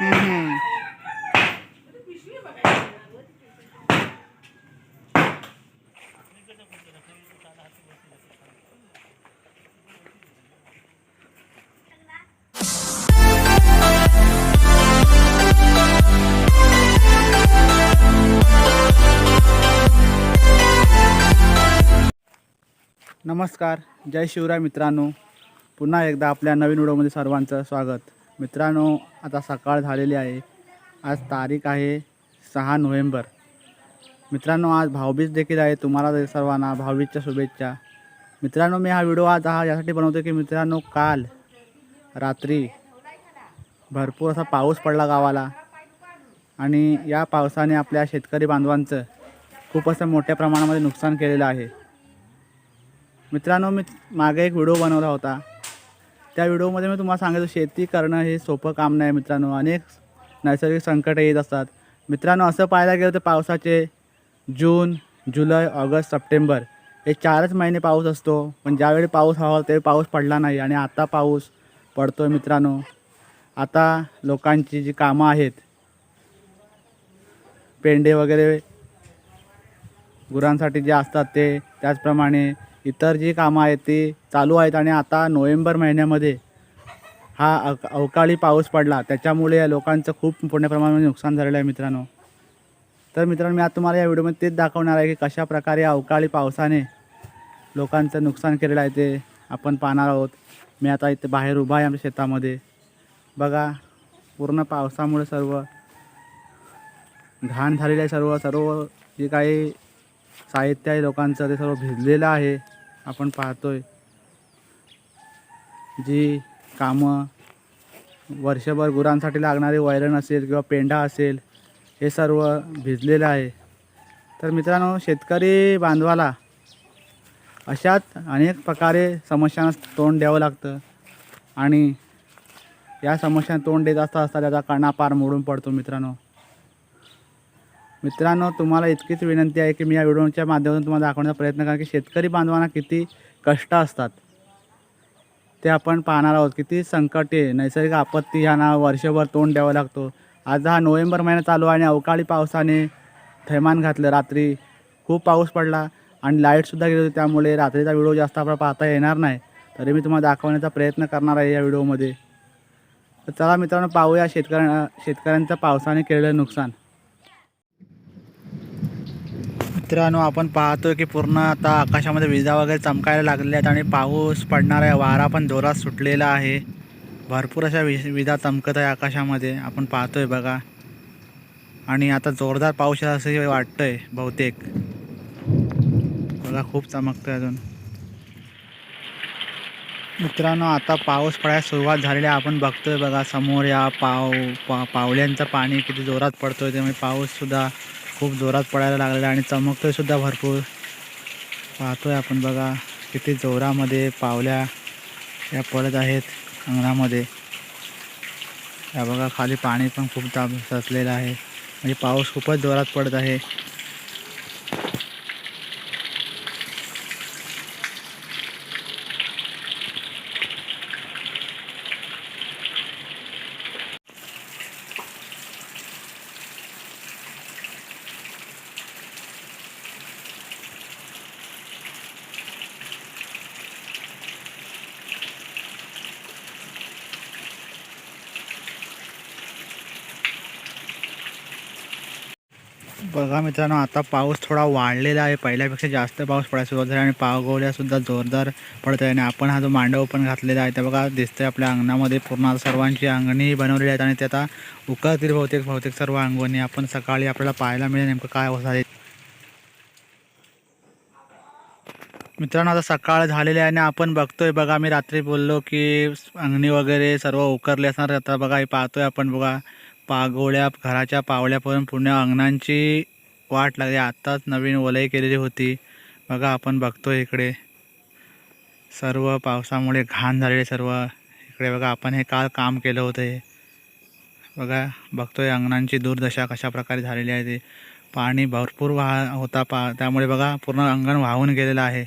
नमस्कार जय शिवराय मित्रांनो. पुन्हा एकदा आपल्या नवीन व्हिडिओमध्ये सर्वांचं स्वागत. मित्रांनो आता सकाळ झालेली आहे. आज तारीख आहे सहा नोव्हेंबर. मित्रांनो आज भाऊबीज देखील आहे तुम्हाला सर्वांना भाऊबीजच्या शुभेच्छा. मित्रांनो मी हा व्हिडिओ आज हा यासाठी बनवतो की मित्रांनो काल रात्री भरपूर असा पाऊस पडला गावाला. आणि या पावसाने आपल्या शेतकरी बांधवांचं खूप असं मोठ्या प्रमाणामध्ये नुकसान केलेलं आहे. मित्रांनो मी मागे एक व्हिडिओ बनवला होता. त्या व्हिडिओमध्ये मी तुम्हाला सांगितलं शेती करणं हे सोपं काम नाही मित्रांनो. अनेक नैसर्गिक संकट येत असतात. मित्रांनो असं पाहायला गेलं तर पावसाचे जून जुलै ऑगस्ट सप्टेंबर हे चारच महिने पाऊस असतो. पण ज्यावेळी पाऊस हवा त्यावेळी पाऊस पडला नाही. आणि आता पाऊस पडतो आहे मित्रांनो. आता लोकांची जी कामं आहेत पेंडे वगैरे गुरांसाठी जे असतात ते त्याचप्रमाणे इतर जी कामं आहेत ती चालू आहेत आणि आता नोव्हेंबर महिन्यामध्ये हा अव अवकाळी पाऊस पडला. त्याच्यामुळे या लोकांचं खूप मोठ्या प्रमाणामध्ये नुकसान झालेलं आहे मित्रांनो. तर मित्रांनो मी आज तुम्हाला या व्हिडिओमध्ये तेच दाखवणार आहे की कशाप्रकारे अवकाळी पावसाने लोकांचं नुकसान केलेलं आहे ते आपण पाहणार आहोत. मी आता इथे बाहेर उभा आहे आमच्या शेतामध्ये. बघा पूर्ण पावसामुळे सर्व घाण झालेलं आहे सर्व सर्व जे काही साहित्य आहे लोकांचं ते सर्व भिजलेलं आहे. आपण पाहतोय. जी कामं वर्षभर गुरांसाठी लागणारी वैरण असेल किंवा पेंढा असेल हे सर्व भिजलेलं आहे. तर मित्रांनो शेतकरी बांधवाला अशाच अनेक प्रकारे समस्यांना तोंड द्यावं लागतं आणि या समस्यांना तोंड देत असता असता त्याचा कणा पार मोडून पडतो मित्रांनो. मित्रांनो तुम्हाला इतकीच विनंती आहे की मी या व्हिडिओच्या माध्यमातून तुम्हाला दाखवण्याचा प्रयत्न करा की शेतकरी बांधवांना किती कष्ट असतात. ते आपण पाहणार आहोत. किती संकटे नैसर्गिक आपत्ती ह्यांना वर्षभर तोंड द्यावं लागतो. आज हा नोव्हेंबर महिना चालू आहे आणि अवकाळी पावसाने थैमान घातलं. रात्री खूप पाऊस पडला आणि लाईटसुद्धा गेली होती त्यामुळे रात्रीचा व्हिडिओ जास्त आपल्याला पाहता येणार नाही. तरी मी तुम्हाला दाखवण्याचा प्रयत्न करणार आहे या व्हिडिओमध्ये. तर चला मित्रांनो पाहूया शेतकऱ्या शेतकऱ्यांचं पावसाने केलेलं नुकसान. मित्रांनो आपण पाहतो की पूर्ण आता आकाशामध्ये विजा वगैरे चमकायला लागलेल्या आहेत आणि पाऊस पडणार आहे. वारा पण जोरात सुटलेला आहे. भरपूर अशा वि विजा चमकत आहे आकाशामध्ये. आपण पाहतोय बघा. आणि आता जोरदार पाऊस असं वाटतं आहे बहुतेक. बघा खूप चमकतोय अजून. मित्रांनो आता पाऊस पडायला सुरुवात झालेली आहे. आपण बघतोय बघा समोर या पाव पा पावल्यांचं पाणी किती जोरात पडतोय. त्यामुळे पाऊससुद्धा खूप जोरात पडायला लागलेला आहे आणि चमकतोय सुद्धा भरपूर. पाहतोय आपण बघा किती जोरामध्ये पावल्या या पडत आहेत अंगणामध्ये. या बघा खाली पाणी पण खूप दाब साचलेलं आहे. म्हणजे पाऊस खूपच जोरात पडत आहे. बघा मित्रांनो आता पाऊस थोडा वाढलेला आहे. पहिल्यापेक्षा जास्त पाऊस पडायला सुरुवात झाली आणि पावगोळ्यासुद्धा जोरदार पडत आहे आणि आपण हा जो मांडव पण घातलेला आहे ते बघा दिसतंय आपल्या अंगणामध्ये. पूर्ण सर्वांची अंगणी बनवलेली आहेत आणि ते आता उकळतील बहुतेक बहुतेक सर्व अंगणी. आपण सकाळी आपल्याला पाहायला मिळेल नेमकं काय होत आहे. मित्रांनो आता सकाळ झालेली आहे आणि आपण बघतोय बघा मी रात्री बोललो की अंगणी वगैरे सर्व उकरले असणार. आता बघा हे पाहतोय आपण बघा. पागोळ्या घराच्या पावल्यापर्यंत पूर्ण अंगणांची वाट लागली. आत्ताच नवीन वलय केलेली होती. बघा आपण बघतो इकडे. सर्व पावसामुळे घाण झालेले सर्व. इकडे बघा आपण हे काल काम केलं होतं हे. बघा बघतोय अंगणांची दुर्दशा कशा प्रकारे झालेली आहे ते. पाणी भरपूर वाह होता पा त्यामुळे बघा पूर्ण अंगण वाहून गेलेलं आहे.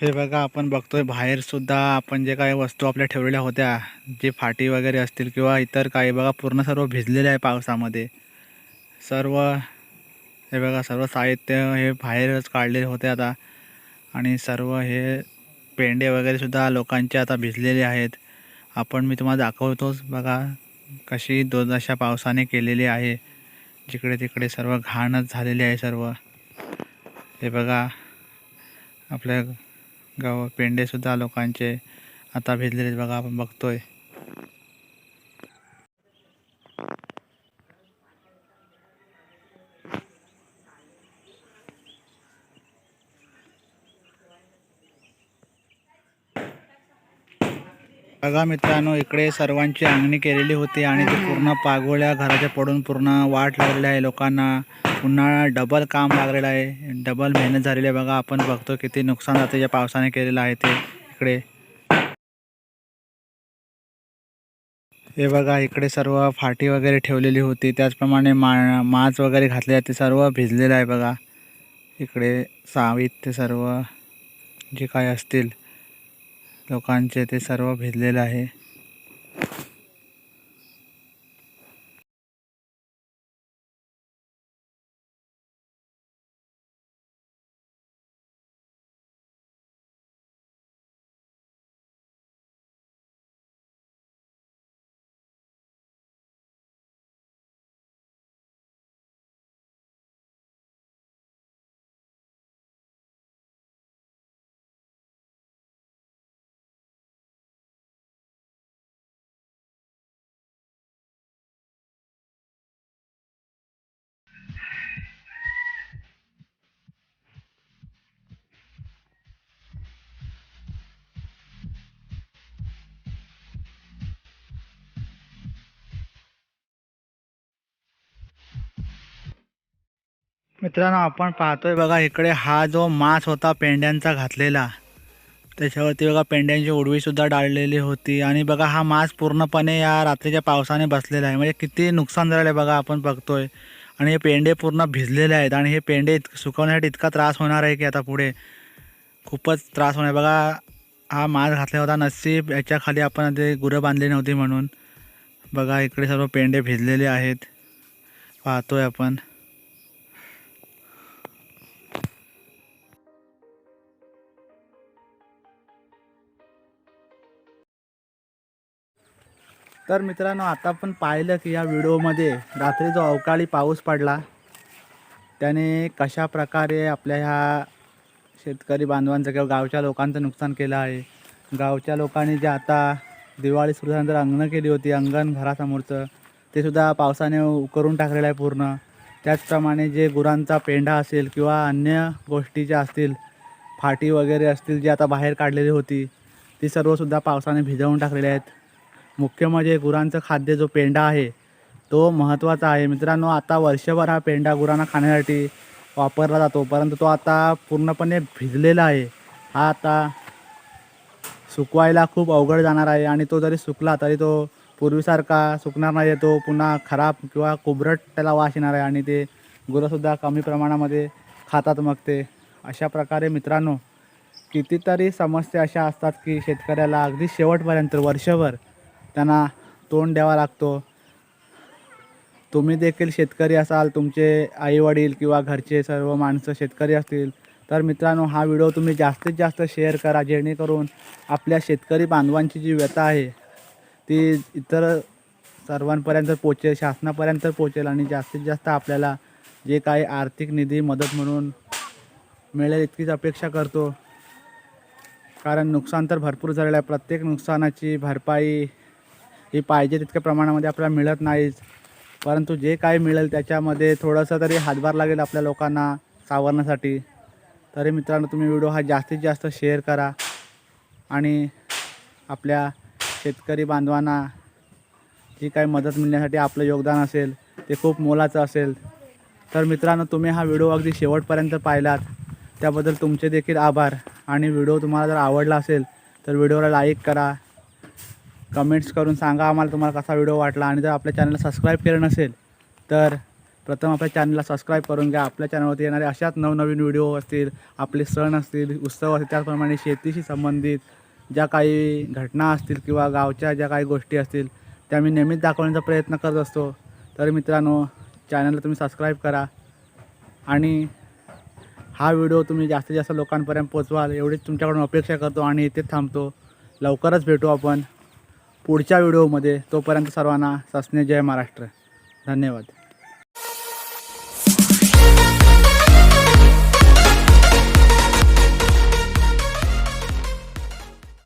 हे बघा आपण बघतोय बाहेर सुद्धा आपण जे काही वस्तू आपल्या ठेवलेल्या होत्या जे फाटी वगैरे असतील किंवा इतर काही बघा पूर्ण सर्व भिजलेले आहे पावसामध्ये. सर्व हे बघा सर्व साहित्य हे बाहेरच काढलेले होते आता. आणि सर्व हे पेंडे वगैरे सुद्धा लोकांचे आता भिजलेले आहेत. आपण मी तुम्हाला दाखवतोच बघा कशी दुर्दशा पावसाने केलेली आहे. जिकडे तिकडे सर्व घाणच झालेली आहे सर्व. हे बघा आपल्या गाव पेंडेसुद्धा लोकांचे आता भिजलेले बघा आपण बघतोय. बघा मित्रांनो इकडे सर्वांची अंगणी केलेली होती आणि ते पूर्ण पागोळ्या घराच्या पडून पूर्ण वाट लागलेली आहे लोकांना. पुन्हा डबल काम लागलेलं आहे. डबल मेहनत झालेली आहे बघा. आपण बघतो किती नुकसान जाते या पावसाने केलेलं आहे ते इकडे. हे बघा इकडे सर्व फाटी वगैरे ठेवलेली होती. त्याचप्रमाणे मा माच वगैरे घातले आहे. ते सर्व भिजलेलं आहे बघा. इकडे सावित ते सर्व जे काय असतील. लोकांचे ते सर्व भिजलेले आहे. मित्रांनो आपण पाहतोय बघा इकडे हा जो मास होता पेंड्यांचा घातलेला त्याच्यावरती बघा पेंड्यांची उडवीसुद्धा डाळलेली होती. आणि बघा हा मास पूर्णपणे या रात्रीच्या पावसाने बसलेला आहे. म्हणजे किती नुकसान झालेलं आहे बघा आपण बघतोय. आणि हे पेंडे पूर्ण भिजलेले आहेत. आणि हे पेंडे इत- सुकवण्यासाठी इतका त्रास होणार आहे की आता पुढे खूपच त्रास होणार आहे. बघा हा मास घातला होता. नसीब याच्याखाली आपण ते गुरं बांधली नव्हती म्हणून. बघा इकडे सर्व पेंडे भिजलेले आहेत. पाहतोय आपण. तर मित्रांनो आता आपण पाहिलं की या व्हिडिओमध्ये रात्री जो अवकाळी पाऊस पडला त्याने कशा प्रकारे आपल्या ह्या शेतकरी बांधवांचं किंवा गावच्या लोकांचं नुकसान केलं आहे. गावच्या लोकांनी जे आता दिवाळी सुरू झाल्यानंतर अंगणं केली होती अंगण घरासमोरचं ते सुद्धा पावसाने करून टाकलेलं आहे पूर्ण. त्याचप्रमाणे जे गुरांचा पेंढा असेल किंवा अन्य गोष्टी ज्या असतील फाटी वगैरे असतील जी आता बाहेर काढलेली होती ती सर्वसुद्धा पावसाने भिजवून टाकलेली आहेत. मुख्य म्हणजे गुरांचं खाद्य जो पेंडा आहे तो महत्त्वाचा आहे. मित्रांनो आता वर्षभर हा पेंडा गुरांना खाण्यासाठी वापरला जातो परंतु तो आता पूर्णपणे भिजलेला आहे. हा आता सुकवायला खूप अवघड जाणार आहे आणि तो जरी सुकला तरी तो पूर्वीसारखा सुकणार नाही आहे तो पुन्हा खराब किंवा कुबरट त्याला वास येणार आहे आणि ते गुरंसुद्धा कमी प्रमाणामध्ये खातात मग ते. अशा प्रकारे मित्रांनो कितीतरी समस्या अशा असतात की शेतकऱ्याला अगदी शेवटपर्यंत वर्षभर त्यांना तोंड द्यावा लागतो. तुम्ही देखील शेतकरी असाल तुमचे आईवडील किंवा घरचे सर्व माणसं शेतकरी असतील तर मित्रांनो हा व्हिडिओ तुम्ही जास्तीत जास्त शेअर करा जेणेकरून आपल्या शेतकरी बांधवांची जी व्यथा आहे ती इतर सर्वांपर्यंत पोचेल शासनापर्यंत पोचेल आणि जास्तीत जास्त आपल्याला जे काही आर्थिक निधी मदत म्हणून मिळेल इतकीच अपेक्षा करतो. कारण नुकसान तर भरपूर झालेलं आहे. प्रत्येक नुकसानाची भरपाई ही पाहिजे तितक्या प्रमाणामध्ये आपल्याला मिळत नाहीच परंतु जे काही मिळेल त्याच्यामध्ये थोडंसं तरी हातभार लागेल आपल्या लोकांना सावरण्यासाठी. तरी मित्रांनो तुम्ही व्हिडिओ हा जास्तीत जास्त शेअर करा आणि आपल्या शेतकरी बांधवांना जी काही मदत मिळण्यासाठी आपलं योगदान असेल ते खूप मोलाचं असेल. तर मित्रांनो तुम्ही हा व्हिडिओ अगदी शेवटपर्यंत पाहिलात. त्याबद्दल तुमचे देखील आभार आणि व्हिडिओ तुम्हाला जर आवडला असेल तर व्हिडिओला लाईक करा. कमेंट्स करून सांगा आम्हाला तुम्हाला कसा व्हिडिओ वाटला. आणि जर आपल्या चॅनलला सबस्क्राईब केलं नसेल तर प्रथम आपल्या चॅनलला सबस्क्राईब करून घ्या. आपल्या चॅनलवरती येणारे अशाच नवनवीन व्हिडिओ असतील आपले सण असतील उत्सव असतील त्याचप्रमाणे शेतीशी संबंधित ज्या काही घटना असतील किंवा गावच्या ज्या काही गोष्टी असतील त्या मी नेहमीच दाखवण्याचा प्रयत्न करत असतो. तर मित्रांनो चॅनलला तुम्ही सबस्क्राईब करा. आणि हा व्हिडिओ तुम्ही जास्तीत जास्त लोकांपर्यंत पोचवाल एवढीच तुमच्याकडून अपेक्षा करतो आणि इथेच थांबतो. लवकरच भेटू आपण. पुढच्या व्हिडिओमध्ये तोपर्यंत सर्वांना सस्ने जय महाराष्ट्र. धन्यवाद.